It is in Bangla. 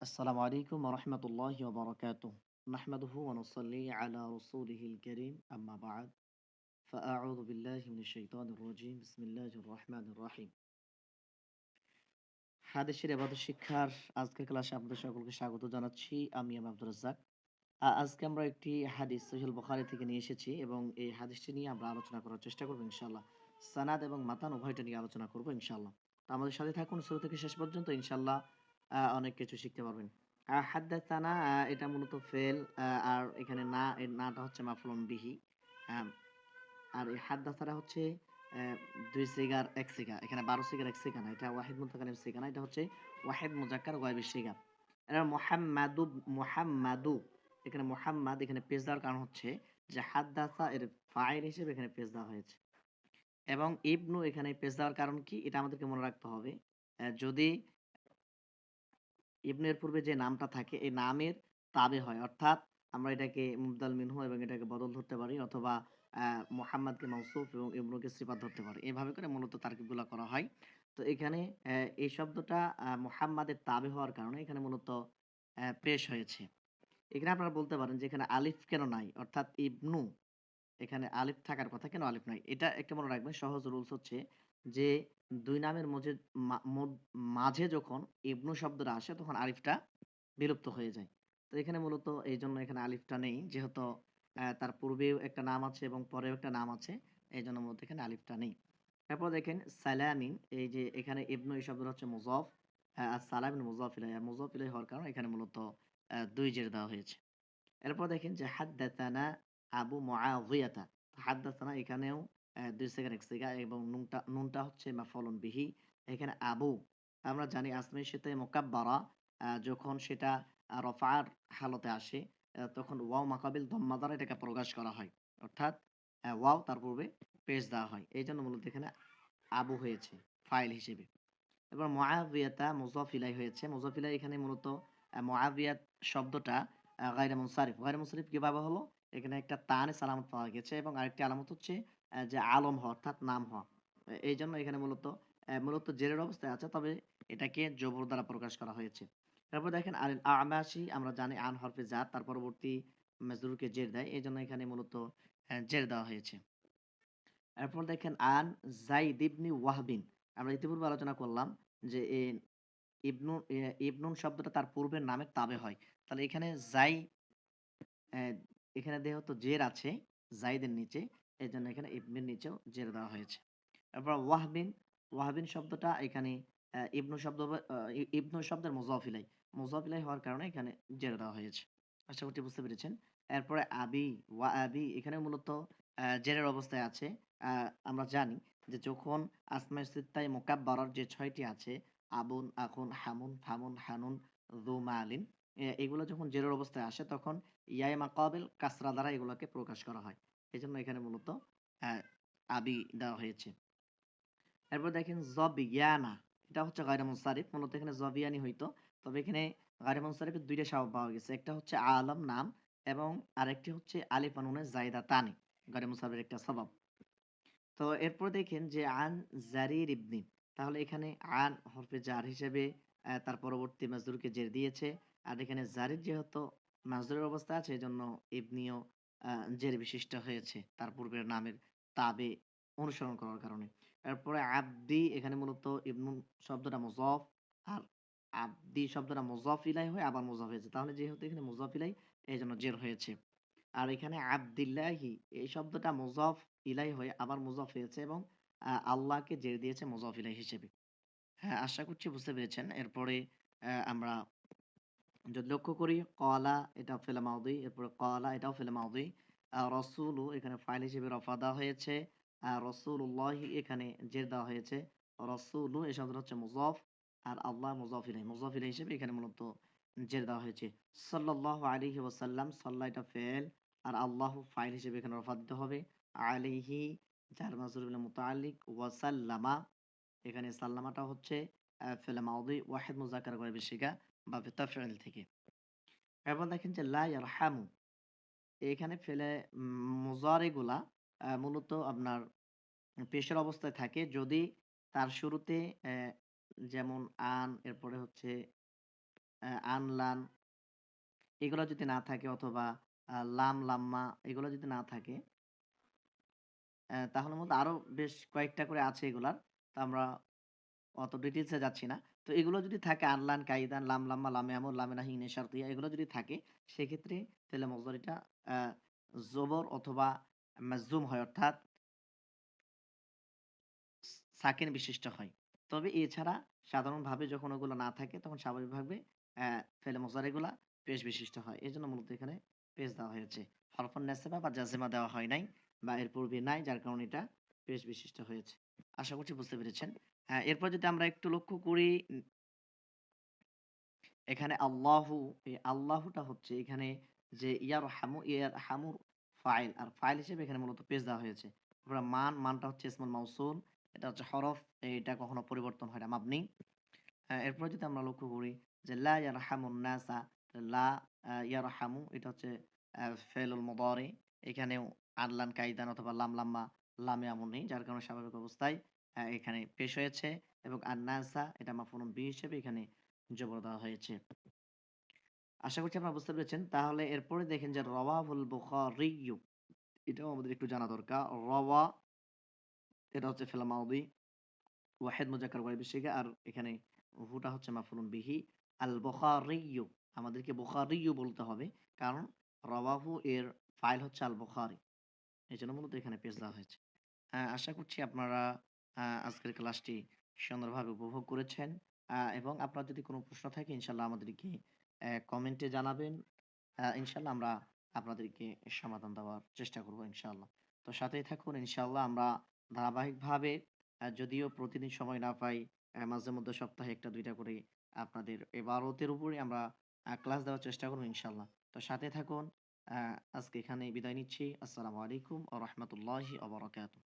السلام عليكم ورحمة الله وبركاته نحمده ونصلي على رسوله الكريم أما بعد فأعوذ بالله من الشيطان الرجيم بسم الله الرحمن الرحيم হাদিসের এবাদত শিক্ষার আজকের ক্লাসে আপনাদের সকলকে স্বাগত জানাচ্ছি আমি আমি আব্দুর রাজ্জাক আ- আজকে আমরা একটি হাদিস সহিহুল বুখারী থেকে নিয়ে এসেছি এবং এই হাদিসটি নিয়ে আমরা আলোচনা করার চেষ্টা করবো ইনশাআল্লাহ সানাদ এবং মাতান উভয়টা নিয়ে আলোচনা করবো ইনশাআল্লাহ তো আমাদের সাথে থাকুন শুরু থেকে শেষ পর্যন্ত ইনশাআল্লাহ আহ, অনেক কিছু শিখতে পারবেন। হাদ্দাসানা এটা মূলত ফেল আর এখানে না, এর নাটা হচ্ছে মাফলুন বিহি। আর এই হাদ্দাসারা হচ্ছে দুই সিগার, এক সিগা। এখানে বারো সিগার, এক সিগা না, এটা ওয়াহিদ মুতাকালিম সিগা না, এটা হচ্ছে ওয়াহিদ মুজাক্কার গয়বের সিগা। এটা মোহাম্মাদু মোহাম্মাদু, এখানে মোহাম্মদ এখানে পেজ দেওয়ার কারণ হচ্ছে যে হাদ্দাসা এর ফাইল হিসেবে এখানে পেজ দেওয়া হয়েছে। এবং ইবনু এখানে পেজ দেওয়ার কারণ কি? এটা আমাদেরকে মনে রাখতে হবে। যদি ইবনের পূর্বে যে নামটা থাকে, এই নামের তাবে হয়। অর্থাৎ আমরা এটাকে মুবদাল মিনহু এবং এটাকে বদল ধরতে পারি অথবা মোহাম্মদকে মৌসুফ এবং ইবনুকে সিফাত ধরতে পারি। এইভাবে করে মূলত তারকিবগুলো করা হয়। তো এখানে এই শব্দটা মোহাম্মদের তাবে হওয়ার কারণে এখানে মূলত পেশ হয়েছে। এখানে আপনারা বলতে পারেন যে এখানে আলিফ কেন নাই? অর্থাৎ ইবনু, এখানে আলিফ থাকার কথা কেন আলিফ নাই? এটা একটা মনে রাখবেন, সহজ রুলস হচ্ছে যে দুই নামের মধ্যে মাঝে যখন ইবনু শব্দটা আসে তখন আলিফটা বিলুপ্ত হয়ে যায়। তো এখানে মূলত এই জন্য এখানে আলিফটা নেই, যেহেতু তার পূর্বেও একটা নাম আছে এবং পরেও একটা নাম আছে, এই জন্য মূলত এখানে আলিফটা নেই। তারপর দেখেন সালামিন, এই যে এখানে ইবনু এই শব্দটা হচ্ছে মুজফ আর সালামিন মুজফ ইলাই মুজফ ইলাই হওয়ার কারণে এখানে মূলত দুই জের দেওয়া হয়েছে। এরপর দেখেন যে হাদ্দাতানা আবু মুআযিয়াতা হাদ্দাতানা এখানেও দুই সেকেন্ড এক সেকেন্ড এবং নুনটা নুনটা হচ্ছে মাফলুন বিহি এখানে আবু আমরা জানি আসমাই সাথে মোকাব্বারা যখন সেটা রফার হালতে আসে তখন ওয়াও মাকাবিল দম্মা দ্বারা এটাকে প্রকাশ করা হয়। অর্থাৎ ওয়াও তার পূর্বে পেশ দেওয়া হয়। এই জন্য মূলত এখানে আবু হয়েছে ফাইল হিসেবে। এবার মুআবিয়াতা মুজাফ ইলাই হয়েছে। মুজাফ ইলাই এখানে মূলত আহ, মুআবিয়াত শব্দটা গায়রে মুনসারিফ। গায়রে মুনসারিফ কীভাবে হলো? এখানে একটা তানে সালামত পাওয়া গেছে এবং আরেকটি আলামত হচ্ছে যে আলম হওয়া অর্থাৎ নাম হওয়া। এই জন্য এখানে মূলত মূলত জেরের অবস্থায় আছে, তবে এটাকে জবর দ্বারা প্রকাশ করা হয়েছে। তারপর দেখেন, আল আমাশি, আমরা জানি আন হরফে জাত, তার পরবর্তী মেজরুরকে জের দেয়, এই জন্য এখানে মূলত জের দেওয়া হয়েছে। এরপর দেখেন, আন জাইদ ইবনি ওয়াহবিন, আমরা ইতিপূর্বে আলোচনা করলাম যে ইবনু ইবনুন শব্দটা তার পূর্বের নামের তাবে হয়। তাহলে এখানে জাই এখানে যেহেতু জের আছে, জাইদের নিচে এই জন্য এখানে ইবনের নিচেও জের দেওয়া হয়েছে। এরপর ওয়াহবিন ওয়াহবিন শব্দটা এখানে ইবনু শব্দ ইবনু শব্দের মুজাফিলাই। মুজাফিলাই হওয়ার কারণে এখানে জের দেওয়া হয়েছে। আশা করছি বুঝতে পেরেছেন। এরপরে আবি, ওয়া আবি এখানে মূলত জেরের অবস্থায় আছে। আমরা জানি যে যখন আসমাই সিত্তাই মোকাব্বারার যে ছয়টি আছে, আবুন, আখুন, হামুন, ফামুন, হানুন মালিন এগুলো যখন জেরের অবস্থায় আসে, তখন ইয়াই মাকাবিল কাসরা দ্বারা এগুলোকে প্রকাশ করা হয়। এই জন্য এখানে মূলত আবি দেওয়া হয়েছে। এরপর দেখেন জবিয়ানা, এটা হচ্ছে গায়রে মুনসারিফ, মূলত এখানে জবিয়ানি হইতো। তবে এখানে গায়রে মুনসারিফের দুইটা স্বভাব পাওয়া গেছে, একটা হচ্ছে আলম নাম এবং আরেকটি হচ্ছে আলিফ আনুনে জায়দা তানি, গায়রে মুনসারিফের একটা স্বভাব তো এরপর দেখেন যে আন জারির ইবনি, তাহলে এখানে আন হরফে জার হিসেবে তার পরবর্তী মাজদুরকে জের দিয়েছে। আর এখানে জারির যেহেতু মাজদুরের অবস্থা আছে জন্য ইবনিও জের বিশিষ্ট হয়েছে। তার পূর্বের নামের তাবে অনুসরণ করার কারণে। এরপরে আব্দি, এখানে মূলত ইবনুন শব্দটা মুজফ, আর আব্দি শব্দটা মুজফ ইলাই হয়ে আবার মুজফ হয়েছে। তাহলে যেহেতু এখানে মুজফ ইলাই এই জন্য জের হয়েছে। আর এখানে আব্দিল্লাহি, এই শব্দটা মুজফ ইলাই হয়ে আবার মুজফ হয়েছে এবং আল্লাহকে জের দিয়েছে মুজফ ইলাই হিসেবে। হ্যাঁ আশা করছি বুঝতে পেরেছেন। এরপরে আমরা যদি লক্ষ্য করি, কলা এটা ফেলে মাউদি, এরপরে কলা এটাও ফেলে মাউদি। রসুলু এখানে ফাইল হিসেবে রফা দেওয়া হয়েছে আর রসুল্লাহ এখানে জের দেওয়া হয়েছে। রসুলু এই শব্দটা হচ্ছে মুজফ, আর আল্লাহ মুজফ ইলাই হিসেবে এখানে মূলত জের দেওয়া হয়েছে। সাল্লাহ আলিহি ওয়াসাল্লাম, সাল্লাহ এটা ফেল, আর আল্লাহ ফাইল হিসেবে এখানে রফা দিতে হবে। আলিহি যার মাজরুল মুতাআল্লিক, ওয়াসাল্লামা, এখানে সাল্লামাটা হচ্ছে ফেলে মাউদি ওয়াহিদ মুজাক্কার করে বেশিকা বা তাফঈল থেকে এরপর দেখেন যে লা ইয়ারহামু এখানে ফেলে মুজারিগুলা মূলত আপনার পেশের অবস্থায় থাকে যদি তার শুরুতে যেমন আন এরপরে হচ্ছে আন, লান এগুলো যদি না থাকে অথবা লাম, লাম্মা এগুলো যদি না থাকে তাহলে মূলত আরও বেশ কয়েকটা করে আছে এগুলার। তো আমরা অত ডিটেইলস এ যাচ্ছি না। তো এগুলো যদি থাকে আনলান, কাইদান, লাম, লাম্মা, লামে আমর, লামে নাহি, ইনে শারতিয়া এগুলো যদি থাকে সেক্ষেত্রে ফেলে মুযদারিটা আ জবর অথবা মাজজুম হয় অর্থাৎ সাকিন বিশিষ্ট হয়। তবে এছাড়া সাধারণভাবে যখন ওগুলো না থাকে তখন স্বাভাবিকভাবে ফেলে মুজারিগুলা পেশ বিশিষ্ট হয়। এই জন্য মূলত এখানে পেশ দেওয়া হয়েছে। হরফুন নাসিবা বা জাযিমা দেওয়া হয় নাই বা এর পূর্বে নাই যার কারণে এটা পেশ বিশিষ্ট হয়েছে। আশা করছি বুঝতে পেরেছেন। এরপর যদি আমরা একটু লক্ষ্য করি এখানে আল্লাহু এই আল্লাহুটা হচ্ছে এখানে যে ইয়ারহামু, ইয়ারহামুর ফাইল আর ফাইল হিসেবে এখানে মূলত পেশ দেওয়া হয়েছে। মান, মানটা হচ্ছে ইসমুল মাউসুল। এটা হচ্ছে হরফ। এটা কখনো পরিবর্তন হয় না মাবনি। এরপরে যদি আমরা লক্ষ্য করি যে লা ইয়ারহামুন নাসা লা আ ইয়ারহামু এটা হচ্ছে ফেলুল মুদারি। এখানেও আনলান, কাইদান অথবা লাম, লাম্মা, লামে আমর নেই। যার কারণে স্বাভাবিক অবস্থায় এখানে পেশ হয়েছে এবং আন-নাসা এটা মাফউলুন বিহি হিসেবে এখানে জবর দেওয়া হয়েছে। আশা করছি আপনারা বুঝতে পেরেছেন। তাহলে এরপরে দেখেন যে রাওয়াহুল বুখারিয়্যু এটাও আমাদের একটু জানা দরকার। রাওয়া, এটা হচ্ছে ফেল মাউদি। ওয়াহিদ মুযাক্কার গায়ব সিগা আর এখানে হুটা হচ্ছে মাফউলুন বিহি। আল বুখারিয়্যু আমাদেরকে বুখারিয়্যু বলতে হবে। কারণ রাওয়াহু এর ফাইল হচ্ছে আল বুখারী। এজন্য মূলত এখানে পেশ দেওয়া হয়েছে। আশা করছি আপনারা আজকের ক্লাসটি সুন্দরভাবে উপভোগ করেছেন। এবং আপনার যদি কোনো প্রশ্ন থাকে ইনশাআল্লাহ আমাদেরকে কমেন্টে জানাবেন। আ ইনশাআল্লাহ আমরা আপনাদেরকে সমাধান দেওয়ার চেষ্টা করব ইনশাআল্লাহ। তো সাথেই থাকুন ইনশাআল্লাহ আমরা ধারাবাহিকভাবে যদিও প্রতিদিন সময় না পাই, মাঝে মধ্যে সপ্তাহে একটা দুইটা করে আপনাদের ইবারতের উপরে আমরা ক্লাস দেওয়ার চেষ্টা করব ইনশাআল্লাহ। তো সাথে থাকুন। আজকে এখানেই বিদায় নিচ্ছি। আসসালামু আলাইকুম ওয়া রাহমাতুল্লাহি ওয়া বারাকাতুহু।